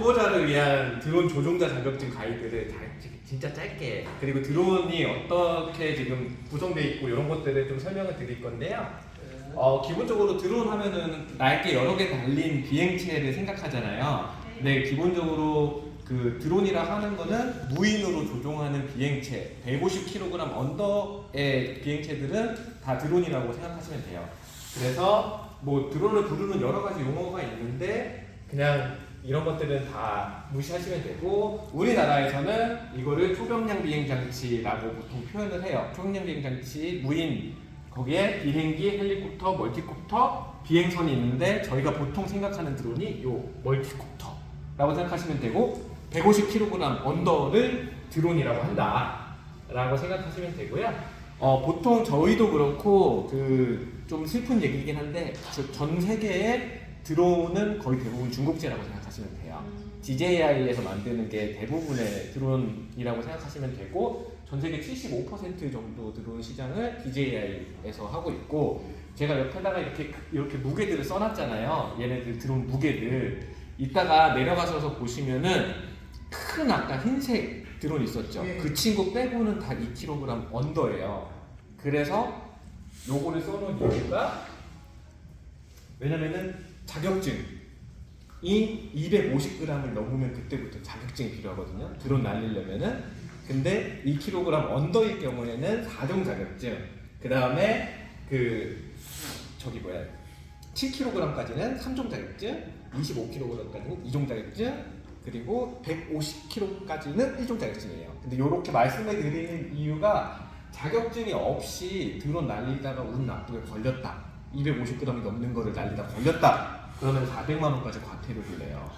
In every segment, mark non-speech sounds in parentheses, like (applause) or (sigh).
초보자를 위한 드론 조종자 자격증 가이드를 다 진짜 짧게 그리고 드론이 어떻게 지금 구성되어 있고 이런 것들을 좀 설명을 드릴 건데요. 어, 기본적으로 드론 하면은 날개 여러 개 달린 비행체를 생각하잖아요. 근데 기본적으로 그 드론이라 하는 거는 무인으로 조종하는 비행체 150kg 언더의 비행체들은 다 드론이라고 생각하시면 돼요. 그래서 뭐 드론을 부르는 여러 가지 용어가 있는데 그냥 이런 것들은 다 무시하시면 되고 우리나라에서는 이거를 초병량 비행 장치라고 보통 표현을 해요. 초병량 비행 장치 무인 거기에 비행기, 헬리콥터, 멀티콥터, 비행선이 있는데 저희가 보통 생각하는 드론이 요 멀티콥터라고 생각하시면 되고 150kg 언더를 드론이라고 한다라고 생각하시면 되고요. 어, 보통 저희도 그렇고 그 좀 슬픈 얘기긴 한데 저전 세계의 드론은 거의 대부분 중국제라고 생각하시면 돼요. DJI에서 만드는 게 대부분의 드론이라고 생각하시면 되고 전 세계 75% 정도 드론 시장을 DJI에서 하고 있고 제가 옆에다가 이렇게 이렇게 무게들을 써놨잖아요. 얘네들 드론 무게들 이따가 내려가셔서 보시면은 큰 아까 흰색 드론 있었죠. 예. 그 친구 빼고는 다 2kg 언더예요. 그래서 요거를 써놓은 이유가 왜냐면은 자격증이 250g을 넘으면 그때부터 자격증이 필요하거든요. 드론 날리려면은. 근데 2kg 언더일 경우에는 4종 자격증. 그 다음에 그 저기 뭐야 7kg까지는 3종 자격증, 25kg까지는 2종 자격증, 그리고 150kg까지는 1종 자격증이에요. 근데 이렇게 말씀을 드리는 이유가 자격증이 없이 드론 날리다가 운 나쁘게 걸렸다. 250g이 넘는 거를 날리다 걸렸다. 그러면 400만 원까지 과태료를 내요.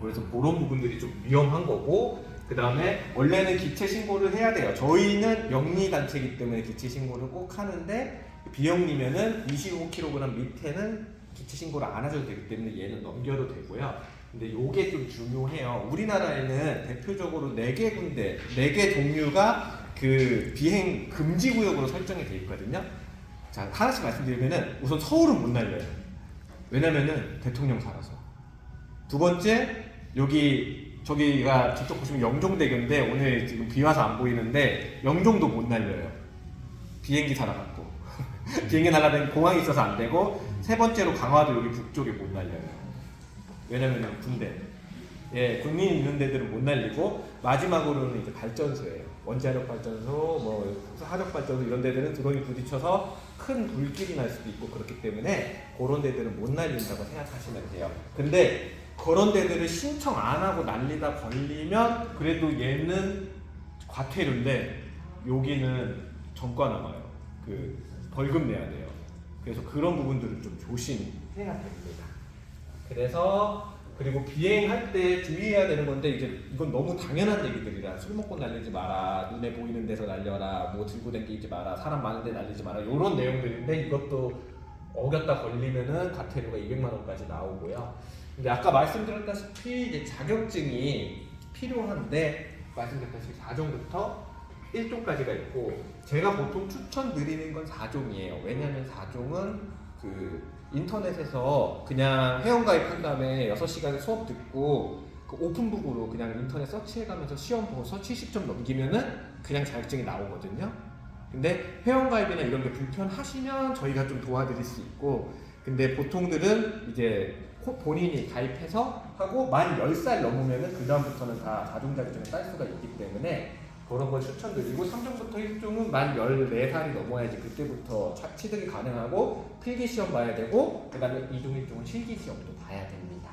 그래서 그런 부분들이 좀 위험한 거고 그 다음에 원래는 기체 신고를 해야 돼요. 저희는 영리 단체이기 때문에 기체 신고를 꼭 하는데 비영리면은 25kg 밑에는 기체 신고를 안 하셔도 되기 때문에 얘는 넘겨도 되고요. 근데 요게 좀 중요해요. 우리나라에는 대표적으로 4개 군데, 4개 종류가 그 비행 금지 구역으로 설정이 돼 있거든요. 자, 하나씩 말씀드리면은 우선 서울은 못 날려요. 왜냐면은 대통령 살아서. 두 번째, 여기 저기가 저쪽 보시면 영종대교인데 오늘 지금 비 와서 안 보이는데 영종도 못 날려요. 비행기 살아갖고. (laughs) 비행기 날아다니는 공항이 있어서 안 되고 세 번째로 강화도 여기 북쪽에 못 날려요. 왜냐면은 군대. 예, 국민 있는 데들은 못 날리고 마지막으로는 이제 발전소예요. 원자력 발전소, 뭐 화력 발전소 이런 데들은 드론이 부딪혀서 큰 불길이 날 수도 있고 그렇기 때문에 그런 데들은 못 날린다고 생각하시면 돼요. 근데 그런 데들을 신청 안 하고 날리다 걸리면 그래도 얘는 과태료인데 여기는 전과 남아요. 그 벌금 내야 돼요. 그래서 그런 부분들은 좀 조심해야 됩니다. 그래서 그리고 비행할 때 주의해야 되는 건데 이제 이건 너무 당연한 얘기들이라 술 먹고 날리지 마라 눈에 보이는 데서 날려라 뭐 들고 다니지 마라 사람 많은 데 날리지 마라 이런 내용들인데 이것도 어겼다 걸리면은 과태료가 200만 원까지 나오고요. 근데 아까 말씀드렸다시피 이제 자격증이 필요한데 말씀드렸다시피 4종부터 1종까지가 있고 제가 보통 추천드리는 건 4종이에요. 왜냐하면 4종은 그 인터넷에서 그냥 회원가입한 다음에 6시간 수업 듣고 그 오픈북으로 그냥 인터넷 서치해가면서 시험 보고 서치 70점 넘기면은 그냥 자격증이 나오거든요. 근데 회원가입이나 이런 게 불편하시면 저희가 좀 도와드릴 수 있고 근데 보통들은 이제 호- 본인이 가입해서 하고 만 10살 넘으면은 그 다음부터는 다 자동 자격증을 딸 수가 있기 때문에 그런 걸 추천드리고 3종부터 1종은 만 14살이 넘어야지 그때부터 차- 취득이 가능하고 필기 시험 봐야 되고 그 다음에 2종 1종은 실기 시험도 봐야 됩니다.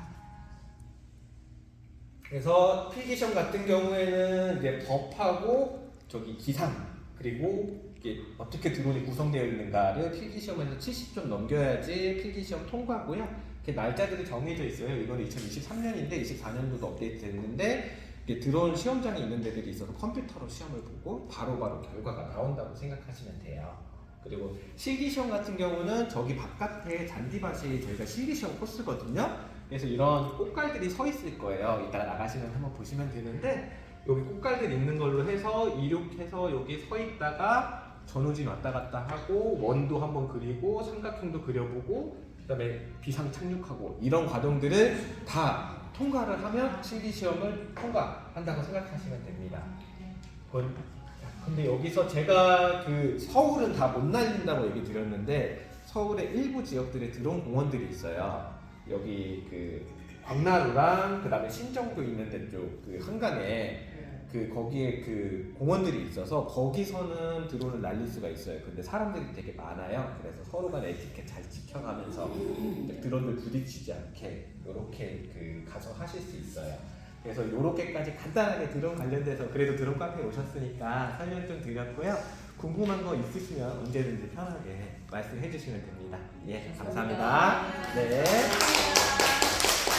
그래서 필기 시험 같은 경우에는 이제 법하고 저기 기상 그리고 이게 어떻게 드론이 구성되어 있는가를 필기 시험에서 70점 넘겨야지 필기 시험 통과고요. 이렇게 날짜들이 정해져 있어요. 이건 2023년인데 24년도도 업데이트 됐는데 드론 시험장이 있는 데들이 있어서 컴퓨터로 시험을 보고 바로 바로 결과가 나온다고 생각하시면 돼요. 그리고 실기 시험 같은 경우는 저기 바깥에 잔디밭이 저희가 실기 시험 코스거든요. 그래서 이런 꽃갈들이 서 있을 거예요. 이따가 나가시면 한번 보시면 되는데 여기 꽃갈들 있는 걸로 해서 이륙해서 여기 서 있다가 전후진 왔다 갔다 하고 원도 한번 그리고 삼각형도 그려보고 그다음에 비상 착륙하고 이런 과정들을 다 통과를 하면 실기 시험을 통과한다고 생각하시면 됩니다. 근데 여기서 제가 그 서울은 다 못 날린다고 얘기 드렸는데 서울의 일부 지역들에 드론 공원들이 있어요. 여기 그 광나루랑 그다음에 신정도 있는 데쪽 그 한강에 그 거기에 그 공원들이 있어서 거기서는 드론을 날릴 수가 있어요. 근데 사람들이 되게 많아요. 그래서 서로 간에 에티켓 잘 지켜가면서 드론을 부딪히지 않게 이렇게 그 가서 하실 수 있어요. 그래서 이렇게까지 간단하게 드론 관련돼서 그래도 드론 카페에 오셨으니까 설명 좀 드렸고요. 궁금한 거 있으시면 언제든지 편하게 말씀해 주시면 됩니다. 예, 감사합니다. 네.